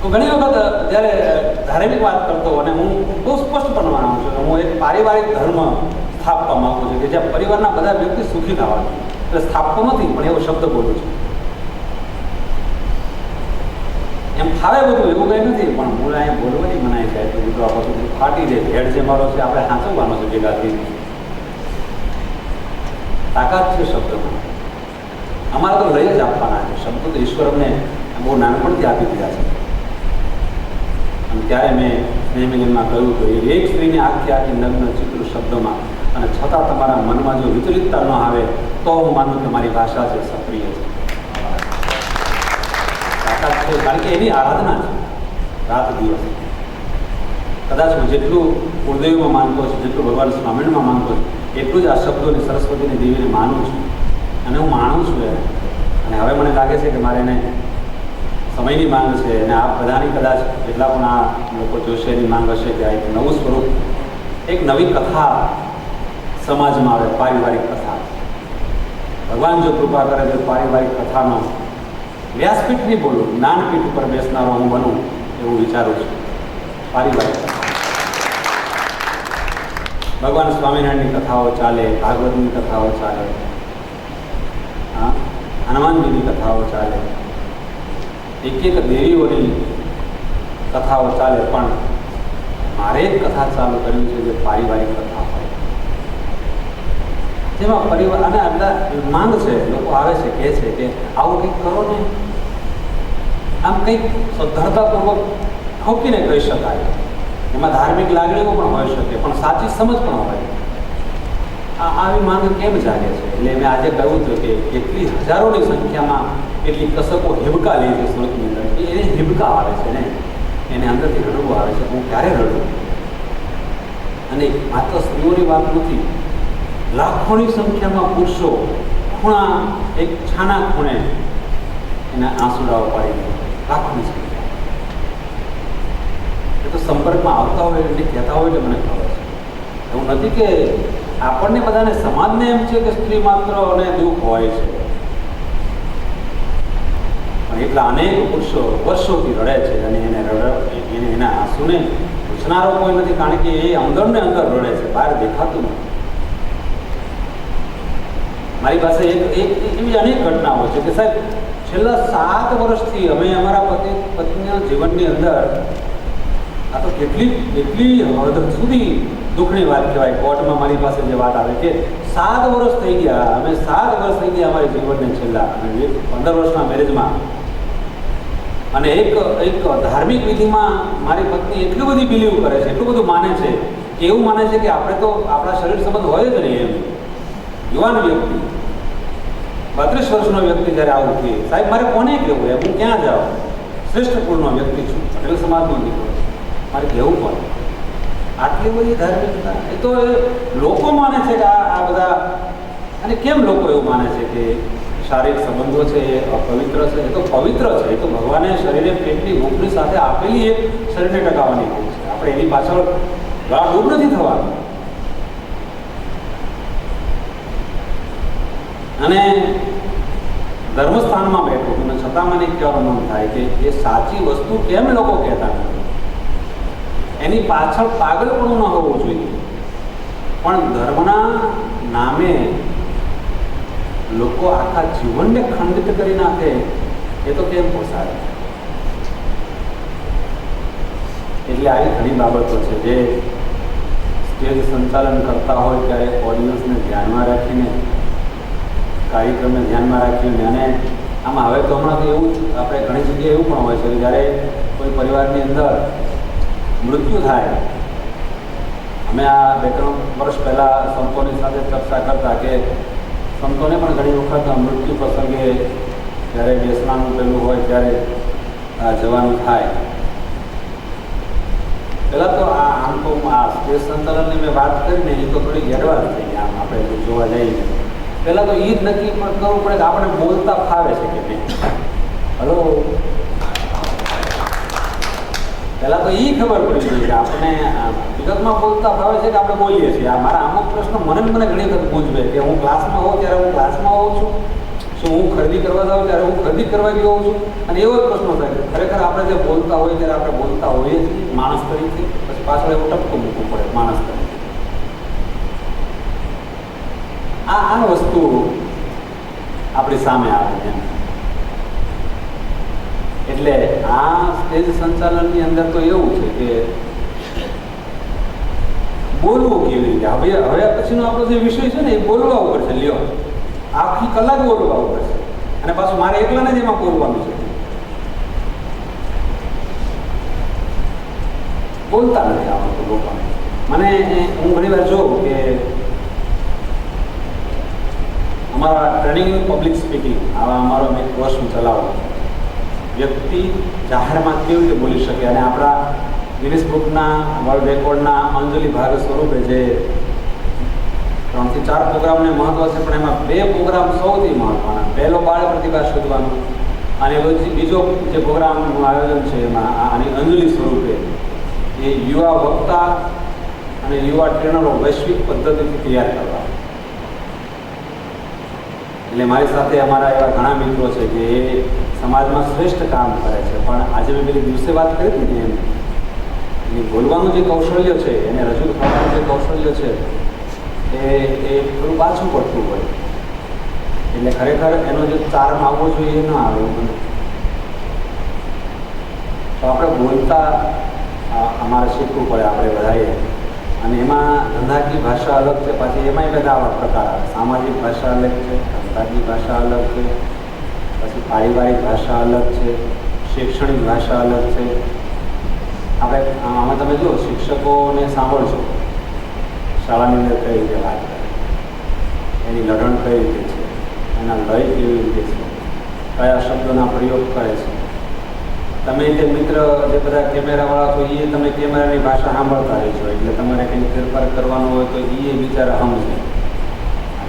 ઘણી વખત જ્યારે ધાર્મિક વાત કરતો અને હું બહુ સ્પષ્ટપણે માનું છું હું એક પારિવારિક ધર્મ સ્થાપવા માગું છું કે જ્યાં પરિવારના બધા વ્યક્તિ સુખી થવા એટલે સ્થાપતો નથી, પણ એવો શબ્દ બોલું છું. એમ ફાવે બધું, એવું કંઈ નથી, પણ હું અહીંયા બોલવાની મનાય થાય તો મિત્રો આ બધું ફાટી જાય. ભેડ જે મારો છે, આપણે સાચવવાનો છે ભેગા થઈ તાકાત છે શબ્દમાં. અમારે તો લઈ જ આપવાના છે. શબ્દો તો અમને બહુ નાનપણથી આપી દીધા છે. ત્યારે મેં સ્નેહમિલનમાં કહ્યું કે એક સ્ત્રીને આખી આખી નગ્ન ચિત્ર શબ્દમાં અને છતાં તમારા મનમાં જો વિચલિતતા ન આવે, તો હું માનું કે મારી ભાષા છે સક્રિય છે, કારણ કે એની આરાધના છે. રાત દિવસ. કદાચ હું જેટલું કુળદેવીમાં માનતો છું, જેટલું ભગવાન સ્વામિનારાયણમાં માનતો છું, એટલું જ આ શબ્દોની સરસ્વતીની દેવીને માનું છું. અને હું માણું છું એને. અને હવે મને લાગે છે કે મારે એને સમયની માંગ છે અને આ બધાની કદાચ એટલા પણ આ લોકો જોશે એની માંગ હશે કે આ એક નવું સ્વરૂપ, એક નવી કથા સમાજમાં આવે, પારિવારિક કથા. ભગવાન જો કૃપા કરે તો પારિવારિક કથાનો વ્યાસપીઠ નહીં બોલું, જ્ઞાનપીઠ ઉપર બેસનારો હું બનું એવું વિચારું છું. પારિવારિક ભગવાન સ્વામિનારાયણની કથાઓ ચાલે, ભાગવતની કથાઓ ચાલે, હા, હનુમાનજીની કથાઓ ચાલે. એક એક દેવીઓની કથાઓ ચાલે, પણ મારે એક કથા ચાલુ કરવી છે જે પારિવારિક કથા હોય. જેમાં પરિવાર, અને આટલા માંગ છે, લોકો આવે છે, કહે છે કે આવું કંઈક કરો ને. આમ કંઈક સદ્ધરતાપૂર્વક ઠોકીને કહી શકાય. એમાં ધાર્મિક લાગણીઓ પણ હોઈ શકે, પણ સાચી સમજ પણ હોય. આવી માંગ કેમ જાગે છે? એટલે મેં આજે કહ્યું હતું કે કેટલી હજારોની સંખ્યામાં એટલી કસકો હિબકા લે છે સુરતની અંદર. એને હિબકા આવે છે ને? એને અંદરથી રડવું આવે છે. હું ક્યારે રડું? અને માત્ર સ્ત્રીઓની વાત નથી, લાખોની સંખ્યામાં પુરુષો ખૂણા એક છાના ખૂણે એના આંસુડાઓ પાડી લાખોની સંખ્યા. એ તો સંપર્કમાં આવતા હોય એટલે કહેતા હોય એટલે મને ખબર છે. એવું નથી કે આપણને બધાને સમાજને એમ છે કે સ્ત્રી માત્ર અને દુઃખ હોય છે. એટલા અનેક પુરુષો વર્ષોથી રડે છે અને એને રડ, એને એના આંસુને પૂછનારો કોઈ નથી, કારણ કે એ અંદર ને અંદર રડે છે, બહાર દેખાતું નથી. મારી પાસે એક એક, એવી અનેક ઘટનાઓ છે કે સાહેબ, છેલ્લા સાત વર્ષથી અમે અમારા પતિ, પત્નીના જીવનની અંદર આ તો કેટલી કેટલી હદ સુધી દુઃખની વાત કહેવાય. કોર્ટમાં મારી પાસે જે વાત આવે કે સાત વર્ષ થઈ ગયા. અમે સાત વર્ષ થઈ ગયા અમારી જીવનને છેલ્લા. પંદર વર્ષના મેરેજમાં અને એક એક ધાર્મિક વિધિમાં મારી પત્ની એટલી બધી બિલીવ કરે છે, એટલું બધું માને છે કે એવું માને છે કે આપણે તો આપણા શરીર સંબંધ હોય જ નહીં એમ. યુવાન વ્યક્તિ, બત્રીસ વર્ષનો વ્યક્તિ જ્યારે આવું કે સાહેબ, મારે કોને કહેવું? એમ હું ક્યાં જાઉં? શ્રેષ્ઠ કુળનો વ્યક્તિ છું. પટેલ સમાજનો દીકરો મારે કહેવું પડે આટલી બધી ધાર્મિકતા. એ તો લોકો માને છે કે આ બધા અને કેમ લોકો એવું માને છે કે શારીરિક સંબંધો છે, એ અપવિત્ર છે? એ તો પવિત્ર છે. એ તો ભગવાને શરીરે પેટની ભૂખની સાથે આપેલી એક શરીરને ટકાવવાની ભૂખ છે. આપણે એની પાછળ ગળા ડૂબ નથી થવાનું. અને ધર્મસ્થાનમાં બેઠો અને છતાં મને કહેવાનું મન થાય કે એ સાચી વસ્તુ કેમ લોકો કહેતા નથી? એની પાછળ પાગલપણું ન હોવું જોઈએ. પણ ધર્મના નામે લોકો આખા જીવનને ખંડિત કરી નાખે, એ તો કેમ પોસાય? એટલે આવી ઘણી બાબતો છે જે સ્ટેજ સંચાલન કરતા હોય ત્યારે ઓડિયન્સને ધ્યાનમાં રાખીને, કાર્યક્રમને ધ્યાનમાં રાખીને, અને આમાં હવે તો હમણાં તો એવું આપણે ઘણી જગ્યાએ એવું પણ હોય છે કે જ્યારે કોઈ પરિવારની અંદર મૃત્યુ થાય. અમે આ બે ત્રણ વર્ષ પહેલાં સંતોની સાથે ચર્ચા કરતા કે સંતોને પણ ઘણી વખત મૃત્યુ પ્રસંગે જ્યારે બેસવાનું પેલું હોય ત્યારે જવાનું થાય. પહેલાં તો આ આમ તો આ સ્પેસ સંચાલનની મેં વાત કરીને એ તો થોડી ગેરવાર થઈ ગઈ આમ આપણે જોવા જઈએ. પહેલાં તો એ જ નક્કી પણ કરવું પડે કે આપણે બોલતા ફાવે છે કે નહીં. હલો? પહેલાં તો એ ખબર પડી જોઈએ કે આપણે વિગતમાં બોલતા ફાવે છે કે આપણે બોલીએ છીએ. મારા અમુક પ્રશ્નો મને મને ઘણી વખત પૂછવે કે હું ક્લાસમાં હોઉં ત્યારે હું ક્લાસમાં હોઉં છું. શું હું ખરીદી કરવા જાઉં ત્યારે હું ખરીદી કરવા ગયો છું? અને એવો જ પ્રશ્ન થાય કે ખરેખર આપણે જે બોલતા હોય ત્યારે આપણે બોલતા હોઈએ છીએ. માણસ તરીકે પછી પાછળ એવું ટપકું મૂકવું પડે, માણસ તરીકે. આ આ વસ્તુ આપણી સામે આવે છે. એટલે આ સ્ટેજ સંચાલનની અંદર તો એવું છે કે બોલવું કેવી રીતે? હવે હવે પછીનો આપણો જે વિષય છે ને એ બોલવા ઉપર છે. લ્યો. આખી કલાક બોલવા ઉપર છે. અને પાછું મારે એકલાને જ એમાં બોલવાનું છે. બોલતા નથી આવડતું લોકોને મને હું ઘણી વાર જોઉં કે અમારા ટ્રેનિંગ પબ્લિક સ્પીકિંગ, આવા અમારો મેં કોર્સ હું ચલાવું વ્યક્તિ જાહેરમાં કેવી રીતે બોલી શકે? અને આપણા ગિનિસ બુકના, વર્લ્ડ રેકોર્ડના અંજલિ ભાગ સ્વરૂપે જે ત્રણથી ચાર પ્રોગ્રામને મહત્વ છે, પણ એમાં બે પ્રોગ્રામ સૌથી મહત્વના. પહેલો બાળ પ્રતિભા શોધવાનો અને પછી બીજો જે પ્રોગ્રામનું આયોજન છે, એમાં આની અંજલિ સ્વરૂપે એ યુવા વક્તા અને યુવા ટ્રેનરો વૈશ્વિક પદ્ધતિથી તૈયાર કરવા. એટલે મારી સાથે અમારા એવા ઘણા મિત્રો છે કે સમાજમાં શ્રેષ્ઠ કામ કરે છે. પણ આજે મેં પેલી દિવસે વાત કરી હતી ને એમ, એ બોલવાનું જે કૌશલ્ય છે, એને રજૂ કરવાનું જે કૌશલ્ય છે, એ એ થોડું પાછું પડતું હોય. એટલે ખરેખર એનો જે ચાર્મ આવવો જોઈએ એ ના આવે એવું તો આપણે બોલતા અમારે શીખવું પડે આપણે બધાએ અને એમાં ધંધાકીય ભાષા અલગ છે, પાછી એમાંય બધા પ્રકાર આવે. સામાજિક ભાષા અલગ છે, ધંધાકીય ભાષા અલગ છે પછી પારિવારિક ભાષા અલગ છે, શૈક્ષણિક ભાષા અલગ છે. આપણે આમાં તમે જુઓ, શિક્ષકોને સાંભળશો શાળાની અંદર કઈ રીતે વાત કરે એની લડણ કઈ રીતે છે, એના લય કેવી રીતે છે, કયા શબ્દોના પ્રયોગ કરે છે. તમે તે મિત્ર, જે બધા કેમેરાવાળા છો એ તમે કેમેરાની ભાષા સાંભળતા રહેશો એટલે તમારે કંઈ ફેરફાર કરવાનો હોય તો એ બિચારા સમજે.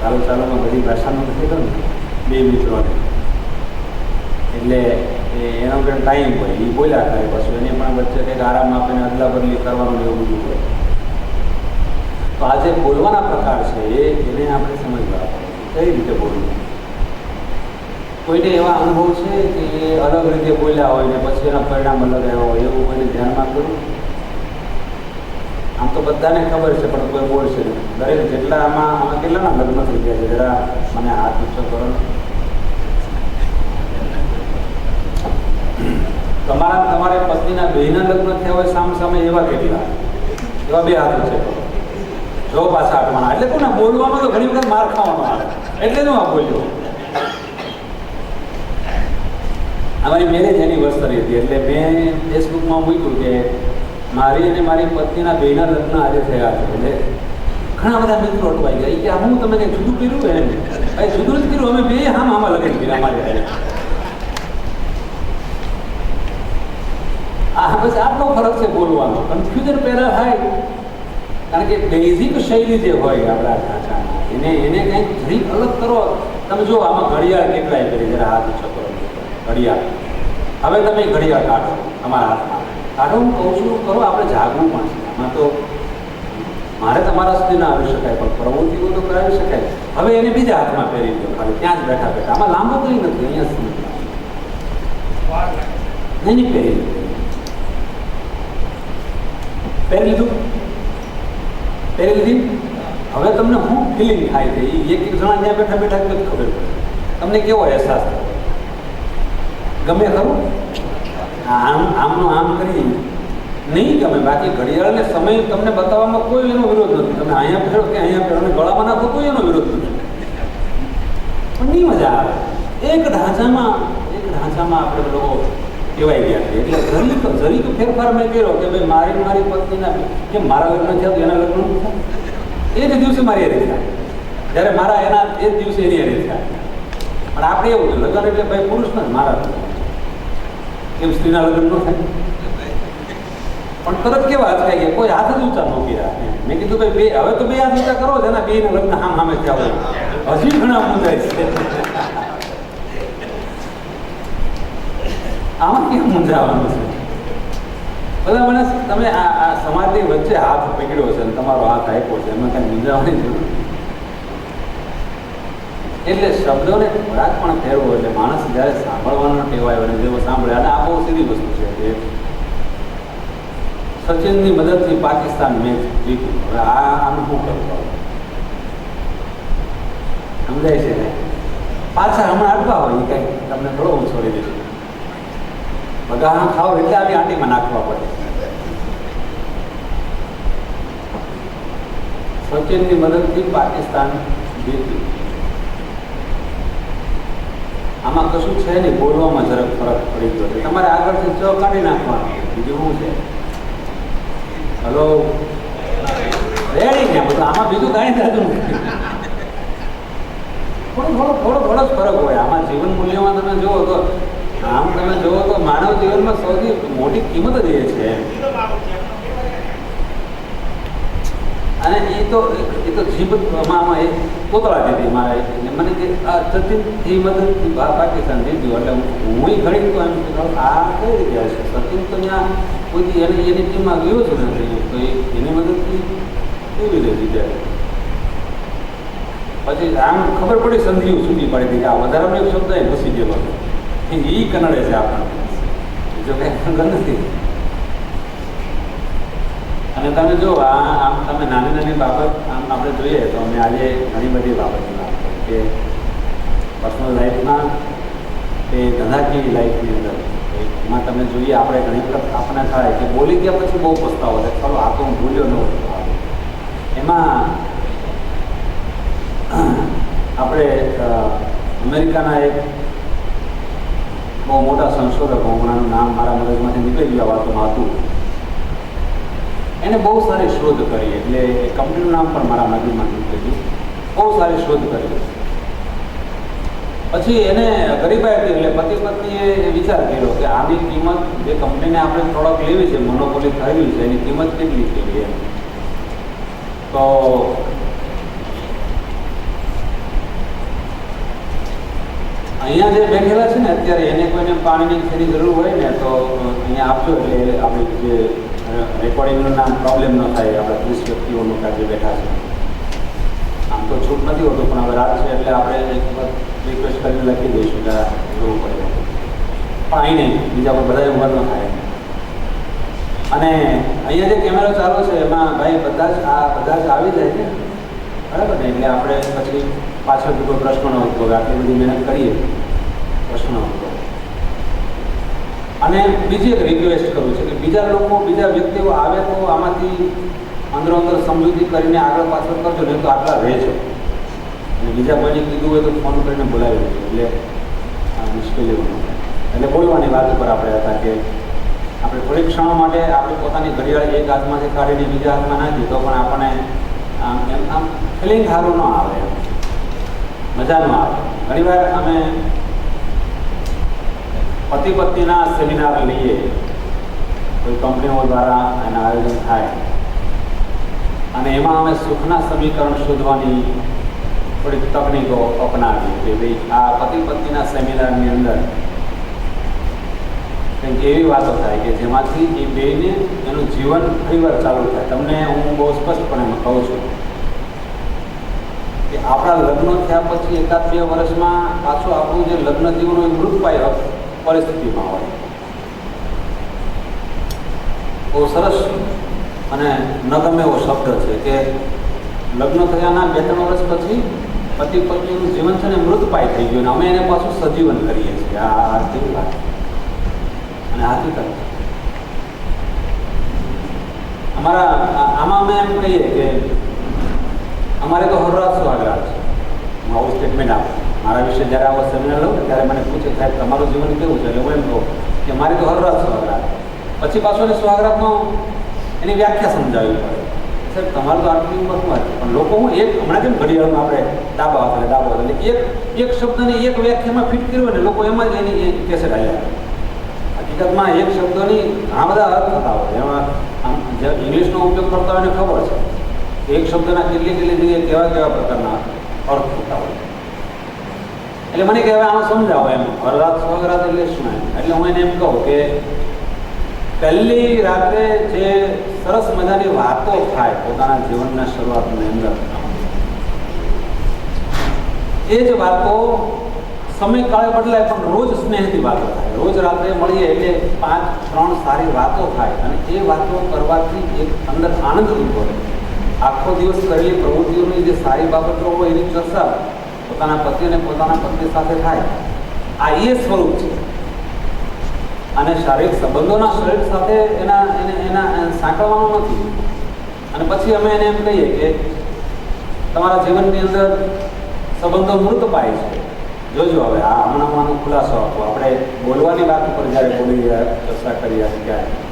ચાલુ ચાલુમાં બધી ભાષાનું નથી ખરું બે મિત્રોને. એટલે એનો કંઈ ટાઈમ હોય. એ બોલ્યા કરે. પછી એને પણ વચ્ચે કંઈક આરામ આપીને અદલા બદલી કરવાનું એવું બધું હોય. તો આ જે બોલવાના પ્રકાર છે એને આપણે સમજવા કઈ રીતે બોલવું? કોઈને એવા અનુભવ છે કે એ અલગ રીતે બોલ્યા હોય ને પછી એના પરિણામ અલગ આવ્યા હોય એવું કોઈને ધ્યાનમાં કરું આમ તો બધાને ખબર છે, પણ કોઈ બોલશે નહીં. દરેક જેટલા આમાં આમાં કેટલાના લગ્ન થઈ ગયા છે? જરા મને હાથ ઊંચો કરો ને. તમારા તમારે પત્નીના બેના લગ્ન થયા હોય સામ સામે એવા કેટલા? એવા બે હાથ છે. જો પાછા આપવાના એટલે કોને? બોલવામાં તો ઘણી વખત માર ખાવાનો એટલે જ હું આ બોલ્યો. અમારી મેરેજ એનિવર્સરી હતી. એટલે મેં ફેસબુકમાં મૂક્યું કે મારી અને મારી પત્નીના બેના લગ્ન આજે થયા છે. એટલે ઘણા બધા મિત્રો અટવાઈ ગયા. કે હું તમે કંઈ જુદું કર્યું એમ? જુદું જ કર્યું. અમે બે હામ આમાં લગ્ન કર્યા અમારે આ બસ આટલો ફરક છે બોલવાનો. કન્ફ્યુઝન પહેલાં થાય કારણ કે બેઝિક શૈલી જે હોય આપણા એને એને કંઈક જરીક અલગ કરો. તમે જો આમાં ઘડિયાળ કેટલાય કરી જરા હાથ ઊંચો ઘડિયાળ. હવે તમે ઘડિયાળ કાઢો તમારા હાથમાં. કાઢો હું કહું છું કરો આપણે જાગવું પણ છે. આમાં તો મારે તમારા સુધી ના આવી શકાય પણ પ્રવૃત્તિઓ તો કરાવી શકાય. હવે એને બીજા હાથમાં પહેરી દો ખાલી ત્યાં જ બેઠા બેઠા. આમાં લાંબો કંઈ નથી અહીંયા સુધી નહીં નહીં પહેરી દો પહેરી લીધું પહેરી હવે તમને હું ફિલિંગ થાય છે એ એક એક જણા ત્યાં બેઠા બેઠા જ ખબર. તમને કેવો અહેસાસ થાય? ગમે ખરું? આમ, આમનું આમ કરી નહીં ગમે, બાકી ઘડિયાળને સમય તમને બતાવવામાં કોઈ એનો વિરોધ નથી. તમે અહીંયા ફેરો કે અહીંયા ફેરો ગળામાં નાખો કોઈ એનો વિરોધ નથી. પણ નહીં મજા આવે. એક ઢાંચામાં એક ઢાંચામાં આપણે લોકો કહેવાય ગયા. છે એટલે જરીક જરીક ફેરફાર મેં કર્યો કે ભાઈ મારી મારી પત્નીના કે મારા લગ્ન થયા એના લગ્ન એ જ દિવસે મારી એ થયા. જ્યારે મારા એના એ જ દિવસે એની હારે થયા. પણ આપણે એવું છે, લગ્ન એટલે ભાઈ પુરુષના મારા એમ સ્ત્રીના લગ્ન ન થાય? પણ તરત કેવા થાય કે કોઈ હાથ જ ઊંચા ન કર્યા. મેં કીધું ભાઈ બે હવે તો બે હાથ ઊંચા કરો, જેના બે લગ્ન હામ હામે થયા હોય. હજી ઘણા મૂંઝાય છે. આમાં કેમ મૂંઝાવાનું છે? બધા મને તમે આ આ સમાજની વચ્ચે હાથ પકડ્યો છે અને તમારો હાથ આપ્યો છે, એમાં કંઈ મૂંઝાવાની જરૂર એટલે શબ્દોને ખોરાક પણ ફેરવો એટલે માણસ જ્યારે સાંભળવાનો ટેવાયો અને જેવો સાંભળે, અને આ બહુ સીધી વસ્તુ છે કે સચિનની મદદથી પાકિસ્તાન મેચ જીત્યું. હવે આ, આનું શું કરવું સમજાય છે ને પાછા હમણાં અટવા હોય, એ કંઈક તમને થોડો હું છોડી દઈશ બગાહા ખાવ એટલે આવી આંટીમાં નાખવા પડે. સચિનની મદદથી પાકિસ્તાન જીત્યું. આમાં કશું છે નહીં, બોલવામાં જરાક ફરક પડી ગયો તમારે આગળથી ચ કાઢી નાખવાનું. બીજું શું છે? હલો? રેડી ને બધું. આમાં બીજું કાંઈ થતું નથી થોડો થોડો થોડો થોડો ફરક હોય. આમાં જીવન મૂલ્યોમાં તમે જુઓ તો આમ તમે જુઓ તો માનવ જીવનમાં સૌથી મોટી કિંમત જ છે. અને એ તો એ તો જીભમાં એ કોતળા દીધી મારે મને કે આ સચિનથી હિંમત પાકિસ્તાન જીત્યું એટલે હું ઘણી તો એમ આ કઈ રીતે હશે સચિન તો ત્યાં કોઈ એને, એની ટીમમાં ગયો જ નથી. તો એની મદદથી કેવી રીતે જીતે? પછી આમ ખબર પડી સંધિઓ છૂટી પડી હતી કે આ વધારાનો એક શબ્દ એ ઘસી ગયેલો એ કનડે છે આપણને. બીજો કંઈ ખબર નથી. અને તમે જો આમ તમે નાની નાની બાબત આમ આપણે જોઈએ તો અમે આજે ઘણી બધી બાબતની કે પર્સનલ લાઈફમાં કે ધંધાકીય લાઈફની અંદર. એમાં તમે જોઈએ આપણે ઘણી વખત આપણને થાય કે બોલી ગયા પછી બહુ પસ્તાવો થાય. ચાલો, આ તો હું ભૂલ્યો ન એમાં આપણે અમેરિકાના એક બહુ મોટા સંશોધકો હમણાંનું નામ મારા મગજમાંથી નીકળી ગયા વાતોમાં હતું એને બહુ સારી શોધ કરી, એટલે એ કંપનીનું નામ પણ મારા મગજમાં નીકળી ગયું. બહુ સારી શોધ કરી. પછી એને ગરીબાઈ એટલે પતિ પત્નીએ વિચાર કર્યો કે આની કિંમત જે કંપનીને આપણે પ્રોડક્ટ લેવી છે મોનોપોલી થયેલી છે, એની કિંમત કેટલી એમ. તો અહીંયા જે બેઠેલા છે ને, અત્યારે એને કોઈને પાણીની થેલી જરૂર હોય ને, તો અહીંયા આપજો એટલે આપણે જે રેકોર્ડિંગનું નામ પ્રોબ્લેમ ન થાય, આપણા ત્રીસ વ્યક્તિઓનું કાજે બેઠા છે. આમ તો છૂટ નથી હોતું, પણ હવે રાત છે એટલે આપણે એક વખત રિક્વેસ્ટ કરીને લખી દઈશું કે જોવું પડે. પણ નહીં, બીજા પર બધા ઉંમર ન થાય. અને અહીંયા જે કેમેરો ચાલુ છે, એમાં ભાઈ બધા જ, આ બધા જ આવી જાય છે. બરાબર ને? એટલે આપણે પછી પાછળથી કોઈ પ્રશ્ન ન ઉદ્ભવે, આટલી બધી મહેનત કરીએ. પ્રશ્ન અને બીજી એક રિક્વેસ્ટ કરું છું કે બીજા લોકો, બીજા વ્યક્તિઓ આવે તો આમાંથી અંદરો અંદર સમજૂતી કરીને આગળ પાછળ કરજો, નહીં તો આટલા રહેજો અને બીજા કોઈને કીધું હોય તો ફોન કરીને બોલાવી દેજો. એટલે મુશ્કેલીઓ ન એટલે બોલવાની વાત ઉપર આપણે હતા કે આપણે થોડી ક્ષણો માટે આપણે પોતાની ઘડિયાળ એક હાથમાંથી કાઢીને બીજા હાથમાં નાખીએ તો પણ આપણને આમ, એમ, આમ ફિલિંગ સારું ન આવે મજા ન આવે. ઘણીવાર અમે પતિ પત્નીના સેમિનાર લઈએ કોઈ કંપનીઓ દ્વારા એના આયોજન થાય. અને એમાં અમે સુખના સમીકરણ શોધવાની થોડીક તકનીકો અપનાવી કે ભાઈ આ પતિ પત્નીના સેમિનારની અંદર કંઈક એવી વાતો થાય કે જેમાંથી એ બેને એનું જીવન ફરીવાર ચાલુ થાય. તમને હું બહુ સ્પષ્ટપણે કહું છું કે આપણા લગ્ન થયા પછી એકાદ બે વર્ષમાં પાછું આપણું જે લગ્ન જીવન હોય મૃતપાય પરિસ્થિતિમાં હોય. બહુ સરસ અને ન ગમે એવો શબ્દ છે કે લગ્ન થયાના બે ત્રણ વર્ષ પછી પતિ પત્નીનું જીવન છે ને મૃતપાય થઈ ગયું અમે એને પાછું સજીવન કરીએ છીએ. આ કેવી વાત અને હકીકત અમારા આમાં અમે એમ કહીએ કે અમારે તો હરરાત સ્વાગત છે. હું આવું સ્ટેટમેન્ટ આપું. મારા વિશે જ્યારે આવો સેમિનાર લઉં ત્યારે મને પૂછે સાહેબ, તમારું જીવન કેવું છે? એમ કહું કે મારી તો હરરાત સુહાગરાત. પછી પાછું એને સુહાગરાતનો એની વ્યાખ્યા સમજાવવી પડે. સાહેબ, તમારું તો આટલી ઉંમર શું વાત પણ લોકો હું એક, હમણાં કેમ ઘડિયાળમાં આપણે ડાબા હતા ડાબા હાથે એટલે એક એક શબ્દને એક વ્યાખ્યામાં ફિટ કર્યો ને લોકો એમાં જ એની કેસેટ આવ્યા હકીકતમાં એક શબ્દની ઘણા બધા અર્થ થતા હોય. એમાં આમ, જે ઇંગ્લિશનો ઉપયોગ કરતા હોય એને ખબર છે. એક શબ્દના કેટલી કેટલી જગ્યાએ કેવા કેવા પ્રકારના અર્થ થતા હોય. એટલે મને કે હવે આમાં સમજાવો એમ. હરરાત સ્વગરાત એટલે શું એટલે હું એને એમ કહું કે પહેલી રાત્રે જે સરસ મજાની વાતો થાય પોતાના જીવનના શરૂઆતની અંદર, એ જ વાતો સમય કાળે બદલાય પણ રોજ સ્નેહથી વાતો થાય. રોજ રાત્રે મળીએ એટલે પાંચ, ત્રણ સારી વાતો થાય અને એ વાતો કરવાથી એક અંદર આનંદ ઊભો રહે આખો દિવસ કરેલી પ્રવૃત્તિઓની જે સારી બાબતો હોય એની ચર્ચા પોતાના પતિ અને પોતાના પત્ની સાથે થાય. આ એ સ્વરૂપ છે. અને શારીરિક સંબંધોના શરીર સાથે એના, એને, એના સાંકળવાનું નથી. અને પછી અમે એને એમ કહીએ કે તમારા જીવનની અંદર સંબંધો મૃત પાય છે. જોજો હવે, આ હમણાં ખુલાસો આપો. આપણે બોલવાની વાત ઉપર જ્યારે બોલી ચર્ચા કરી હતી ત્યારે